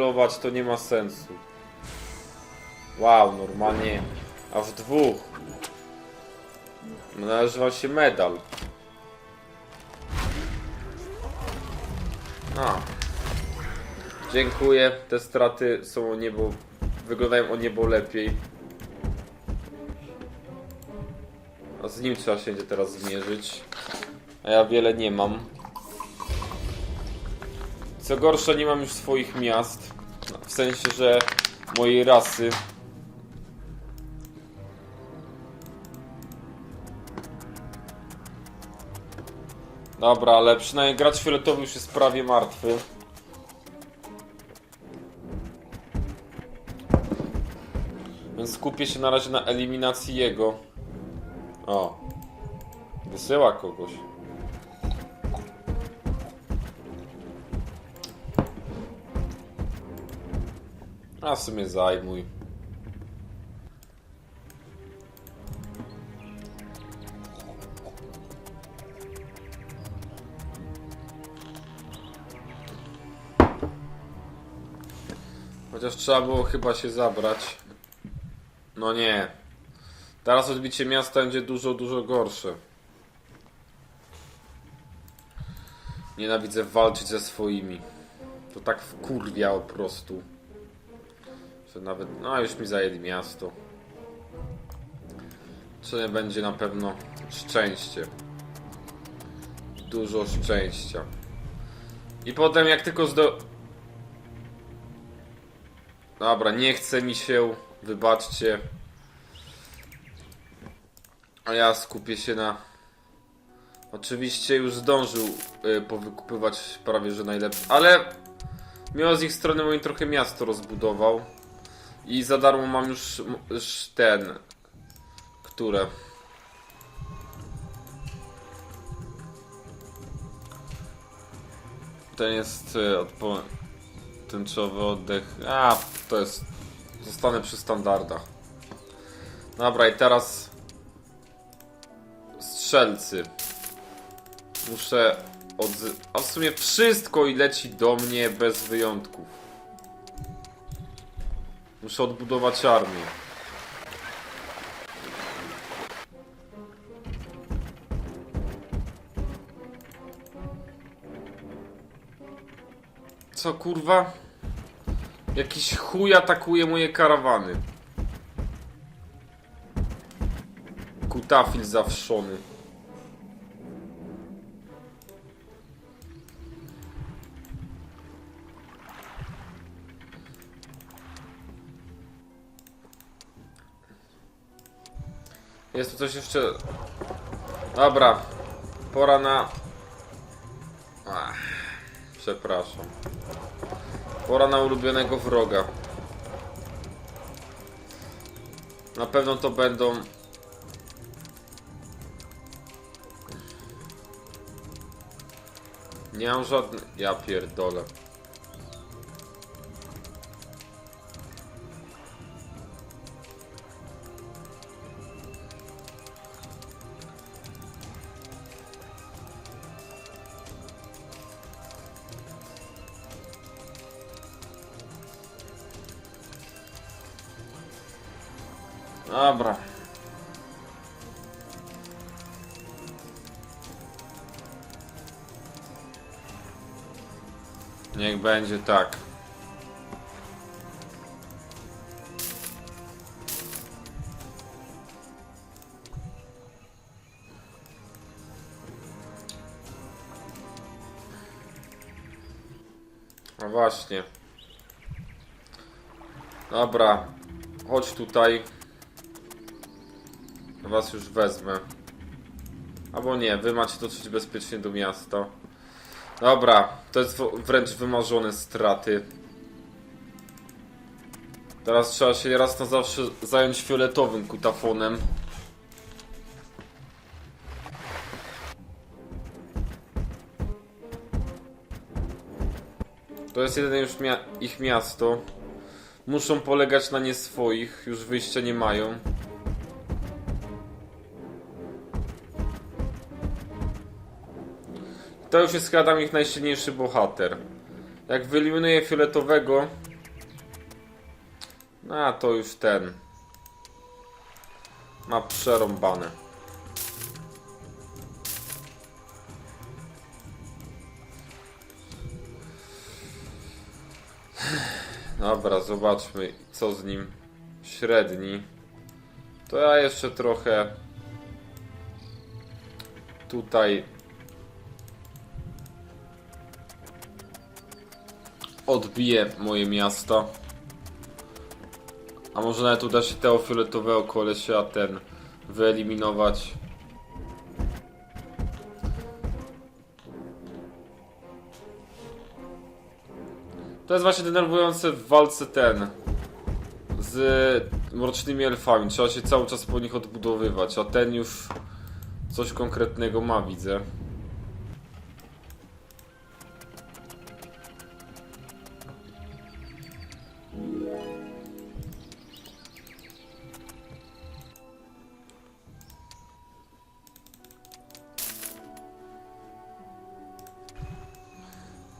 Lować to nie ma sensu. Wow, normalnie aż dwóch. Należy wam się medal. A. Dziękuję. Te straty są o niebo. Wyglądają o niebo lepiej. A z nim trzeba się będzie teraz zmierzyć. A ja wiele nie mam. Co gorsza, nie mam już swoich miast. W sensie, że mojej rasy. Dobra, ale przynajmniej gracz fioletowy już jest prawie martwy. Więc skupię się na razie na eliminacji jego. O. Wysyła kogoś. A w sumie zajmuj. Chociaż trzeba było chyba się zabrać. No nie. Teraz odbicie miasta będzie dużo, dużo gorsze. Nienawidzę walczyć ze swoimi. To tak wkurwia po prostu. Że nawet, no już mi zajęli miasto. Nie będzie na pewno szczęście. Dużo szczęścia. I potem jak tylko zdo... Dobra, nie chce mi się, wybaczcie. A ja skupię się na... Oczywiście już zdążył y, powykupywać prawie że najlepsze, ale mimo z ich strony moim trochę miasto rozbudował. I za darmo mam już, już ten. Które? Ten jest y, odpo... tęczowy oddech. A, to jest. Zostanę przy standardach. Dobra, i teraz. Strzelcy. Muszę. Odzy... A w sumie wszystko i leci do mnie bez wyjątków. Muszę odbudować armię. Co kurwa? Jakiś chuj atakuje moje karawany. Kutafil zawszony. Jest tu coś jeszcze. Dobra. Pora na. Ach, przepraszam. Pora na ulubionego wroga. Na pewno to będą. Nie mam żadnych. Ja pierdolę. Niech będzie tak. No właśnie. Dobra. Chodź tutaj. Was już wezmę. Albo nie, wy macie dotrzeć bezpiecznie do miasta. Dobra, to jest wręcz wymarzone straty. Teraz trzeba się raz na zawsze zająć fioletowym kutafonem. To jest jedyne już mia ich miasto. Muszą polegać na nie swoich, już wyjścia nie mają. To już jest chyba ich najsilniejszy bohater. Jak wyeliminuje fioletowego, A to już ten. Ma przerąbane. Dobra, zobaczmy co z nim. Średni. To ja jeszcze trochę tutaj odbiję moje miasta. A może nawet uda się tego fioletowego kolesia ten wyeliminować. To jest właśnie denerwujące w walce ten z mrocznymi elfami. Trzeba się cały czas po nich odbudowywać, a ten już coś konkretnego ma, widzę.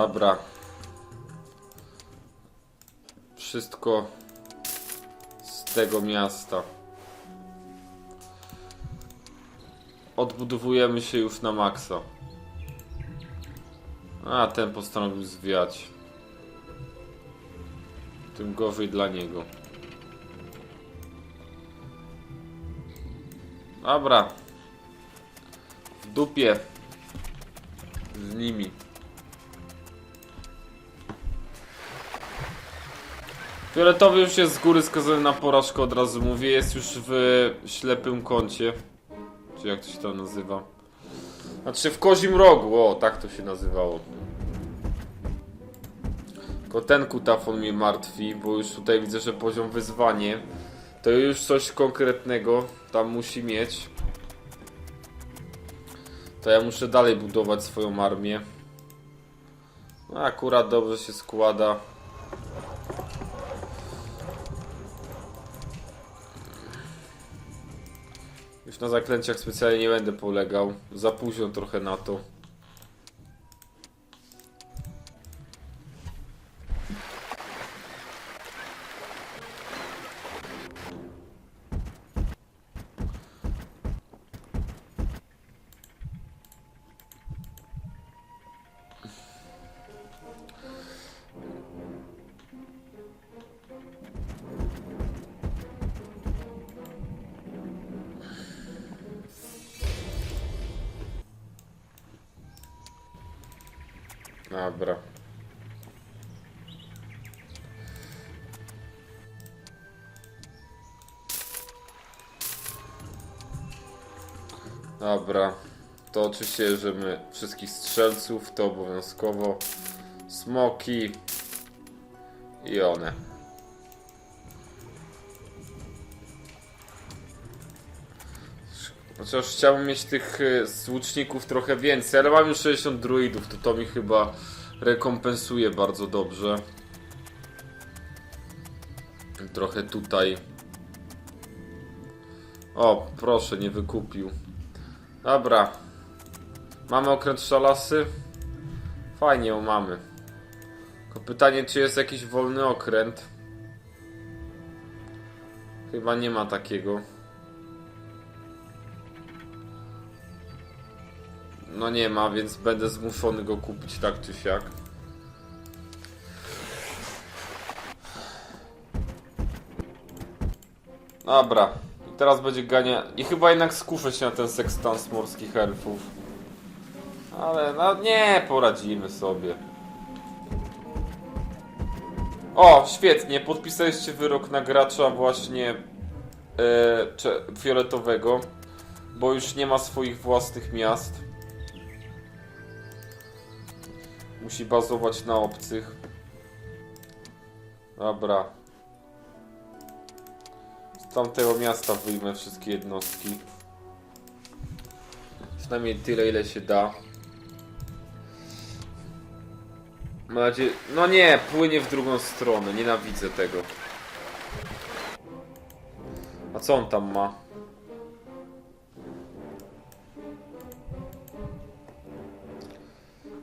Dobra. Wszystko z tego miasta. Odbudowujemy się już na maksa. A ten postanowił zwiać. Tym gorzej dla niego. Dobra. W dupie. Z nimi. Fioletowy już jest z góry skazany na porażkę, od razu mówię. Jest już w ślepym kącie. Czy jak to się nazywa? Znaczy w kozim rogu, o, tak to się nazywało. Tylko ten kutafon mnie martwi, bo już tutaj widzę, że poziom wyzwanie to już coś konkretnego tam musi mieć. To ja muszę dalej budować swoją armię. No, akurat dobrze się składa. Na zaklęciach specjalnie nie będę polegał. Za późno trochę na to. Dobra. Dobra. To oczywiście bierzemy wszystkich strzelców, to obowiązkowo. Smoki. I one. Chociaż chciałbym mieć tych z łuczników trochę więcej, ale mam już 60 druidów, to to mi chyba rekompensuje bardzo dobrze. Trochę tutaj. O, proszę, nie wykupił. Dobra. Mamy okręt szalasy? Fajnie ją mamy. Tylko pytanie, czy jest jakiś wolny okręt? Chyba nie ma takiego. No nie ma, więc będę zmuszony go kupić tak czy siak. Dobra. I teraz będzie gania... I chyba jednak skuszę się na ten sekstans morskich elfów. Ale no nie, poradzimy sobie. O, świetnie, podpisaliście wyrok na gracza właśnie cze, fioletowego, bo już nie ma swoich własnych miast. Musi bazować na obcych. Dobra. Z tamtego miasta wyjmę wszystkie jednostki. Przynajmniej tyle, ile się da. Mam nadzieję... No nie, płynie w drugą stronę. Nienawidzę tego. A co on tam ma?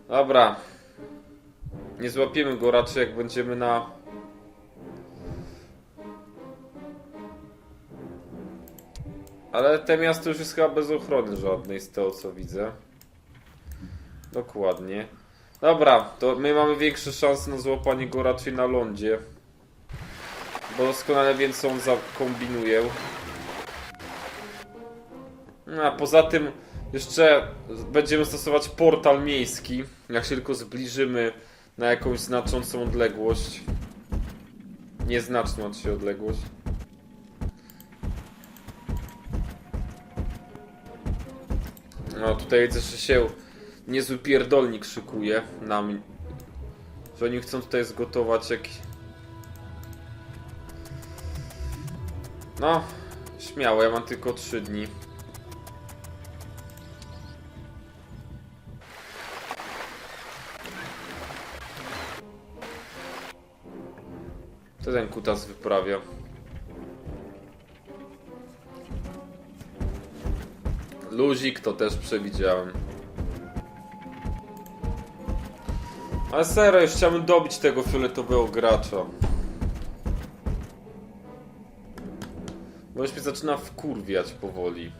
Dobra. Nie złapiemy go raczej jak będziemy na... Ale te miasto już jest chyba bez ochrony żadnej z tego co widzę. Dokładnie. Dobra, to my mamy większe szanse na złapanie go raczej na lądzie. Bo doskonale wiem co on zakombinuję. No, a poza tym jeszcze będziemy stosować portal miejski, jak się tylko zbliżymy na jakąś znaczącą odległość. Nieznaczną od odległość. No tutaj widzę, że się niezły pierdolnik szykuje nam. Że oni chcą tutaj zgotować jakiś... No, śmiało, ja mam tylko 3 dni. Co ten kutas wyprawia? Luzik to też przewidziałem. Ale serio, już chciałbym dobić tego fioletowego gracza. Bo już mnie zaczyna wkurwiać powoli.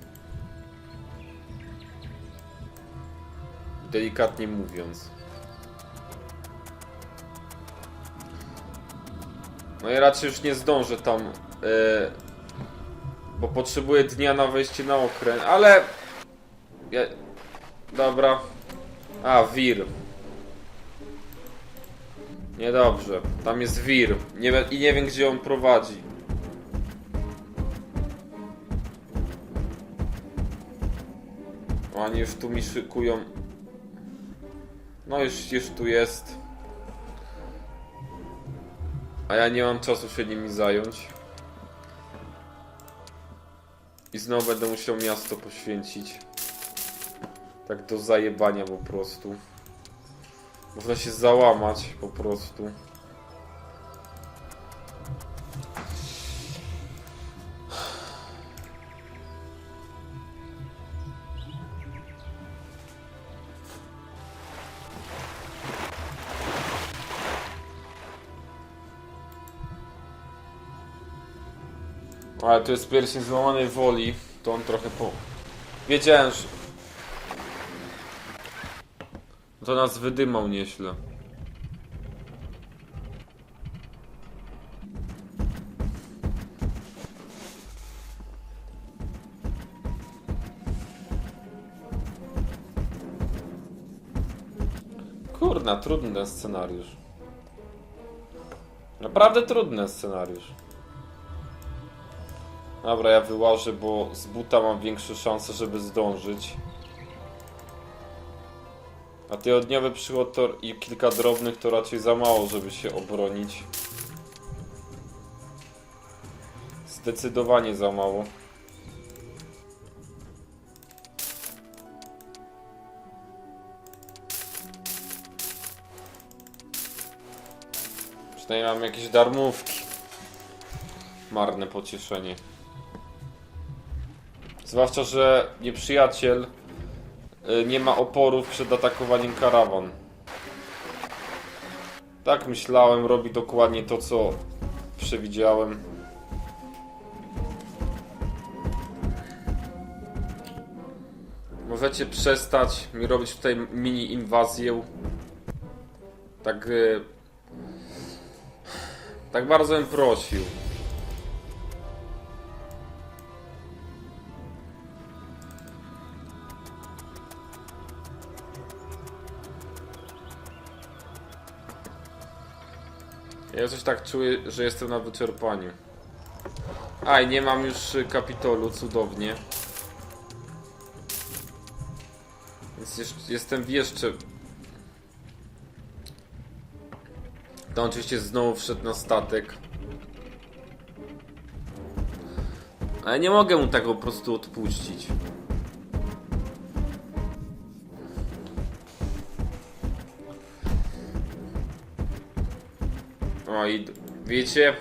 Delikatnie mówiąc. No i raczej już nie zdążę tam, e, bo potrzebuję dnia na wejście na okręt, ale... Ja... Dobra. A, wir. Niedobrze. Tam jest wir. Nie, I nie wiem, gdzie on prowadzi. Oni już tu mi szykują. No już, już tu jest. A ja nie mam czasu się nimi zająć. I znowu będę musiał miasto poświęcić. Tak do zajebania po prostu. Można się załamać po prostu. To jest pierścień złamanej woli. To on trochę po... Wiedziałem, że... To nas wydymał nieźle. Kurna, trudny ten scenariusz. Naprawdę trudny scenariusz. Dobra, ja wyłażę, bo z buta mam większe szanse, żeby zdążyć. A tygodniowy przychód to i kilka drobnych to raczej za mało, żeby się obronić. Zdecydowanie za mało. Przynajmniej mam jakieś darmówki. Marne pocieszenie. Zwłaszcza, że nieprzyjaciel y, nie ma oporów przed atakowaniem karawan. Tak myślałem, robi dokładnie to, co przewidziałem. Możecie przestać mi robić tutaj mini inwazję. Tak. y, Tak bardzo bym prosił. Ja coś tak czuję, że jestem na wyczerpaniu. Aj, nie mam już kapitolu, cudownie. Więc jestem jeszcze... On oczywiście znowu wszedł na statek. Ale nie mogę mu tego po prostu odpuścić. I wiecie,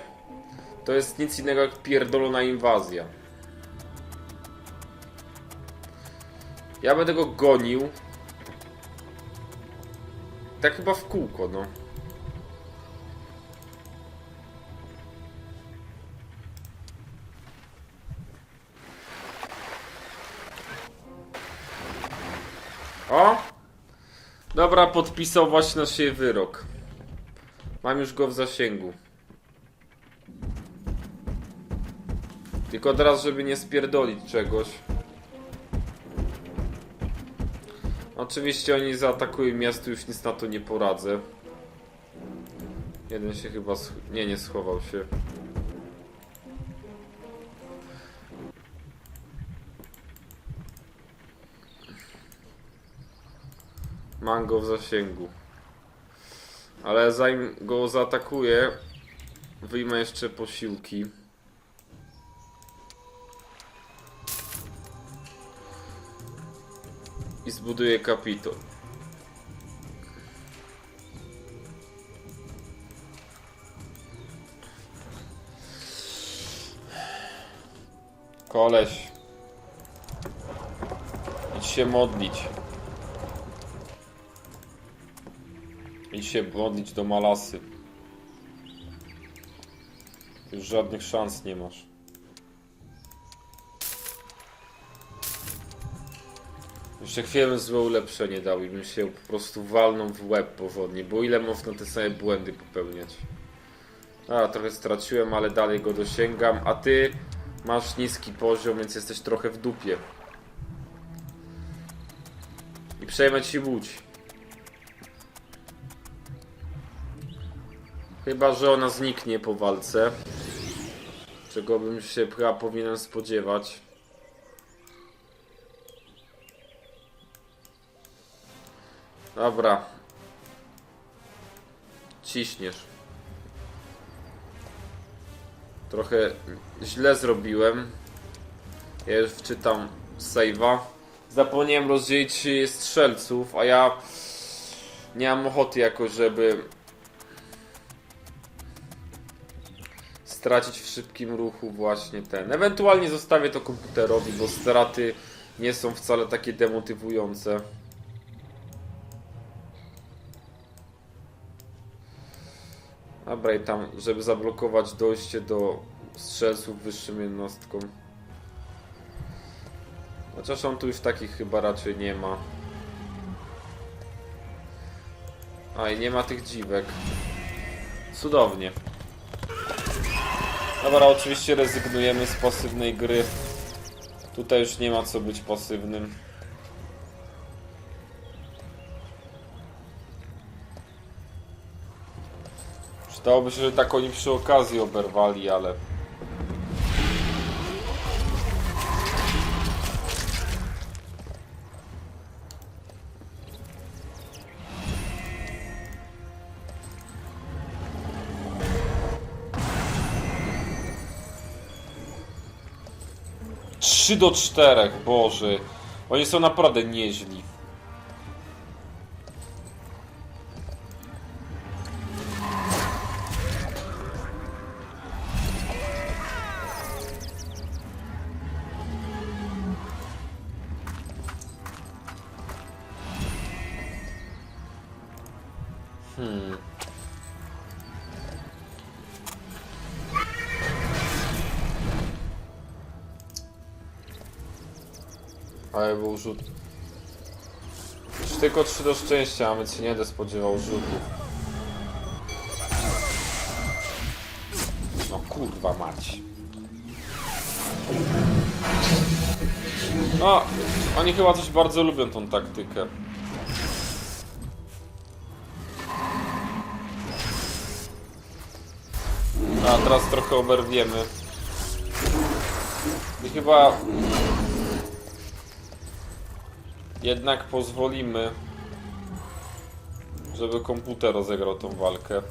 to jest nic innego jak pierdolona inwazja. Ja będę go gonił. Tak chyba w kółko, no. O! Dobra, podpisał właśnie nasz wyrok. Mam już go w zasięgu. Tylko teraz, żeby nie spierdolić czegoś. Oczywiście oni zaatakują miasto, już nic na to nie poradzę. Jeden się chyba... Nie, nie schował się. Mam go w zasięgu. Ale zanim go zaatakuję, wyjmę jeszcze posiłki. I zbuduję kapitol. Koleś. Idź się modlić. Idź się modlić do Malasy. Już żadnych szans nie masz. Jeszcze chwilę bym złe ulepszenie dał i bym się po prostu walnął w łeb powodnie, bo ile można te same błędy popełniać. A, trochę straciłem, ale dalej go dosięgam, a ty masz niski poziom, więc jesteś trochę w dupie. I przejmę ci łódź. Chyba, że ona zniknie po walce. Czego bym się chyba powinien spodziewać. Dobra. Ciśniesz. Trochę źle zrobiłem. Ja już wczytam save'a. Zapomniałem rozdzielić strzelców, a ja nie mam ochoty jakoś, żeby stracić w szybkim ruchu właśnie ten. Ewentualnie zostawię to komputerowi, bo straty nie są wcale takie demotywujące. Dobra i tam, żeby zablokować dojście do strzelców wyższym jednostkom. Chociaż on tu już takich chyba raczej nie ma. A i nie ma tych dziwek. Cudownie. Dobra, oczywiście rezygnujemy z pasywnej gry. Tutaj już nie ma co być pasywnym. Przydałoby się, że tak oni przy okazji oberwali, ale... Trzy do czterech, Boże. Oni są naprawdę nieźli. Hmm. Ale był rzut. Tylko 3 do szczęścia, a więc się nie będę spodziewał rzutów. No kurwa mać. No, oni chyba coś bardzo lubią tą taktykę. A teraz trochę oberwiemy. I chyba jednak pozwolimy, żeby komputer rozegrał tą walkę.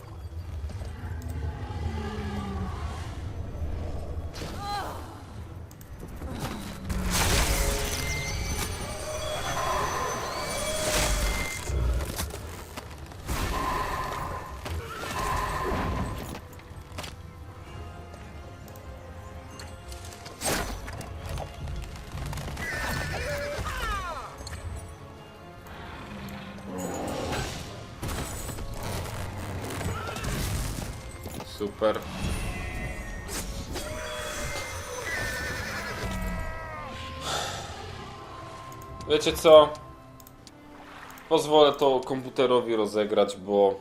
Super. Wiecie co? Pozwolę to komputerowi rozegrać, bo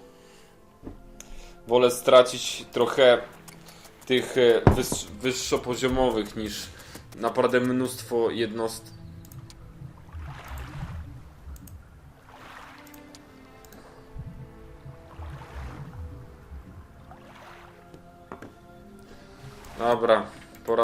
wolę stracić trochę tych e, wyż, wyższopoziomowych niż naprawdę mnóstwo jednostek. Dobra.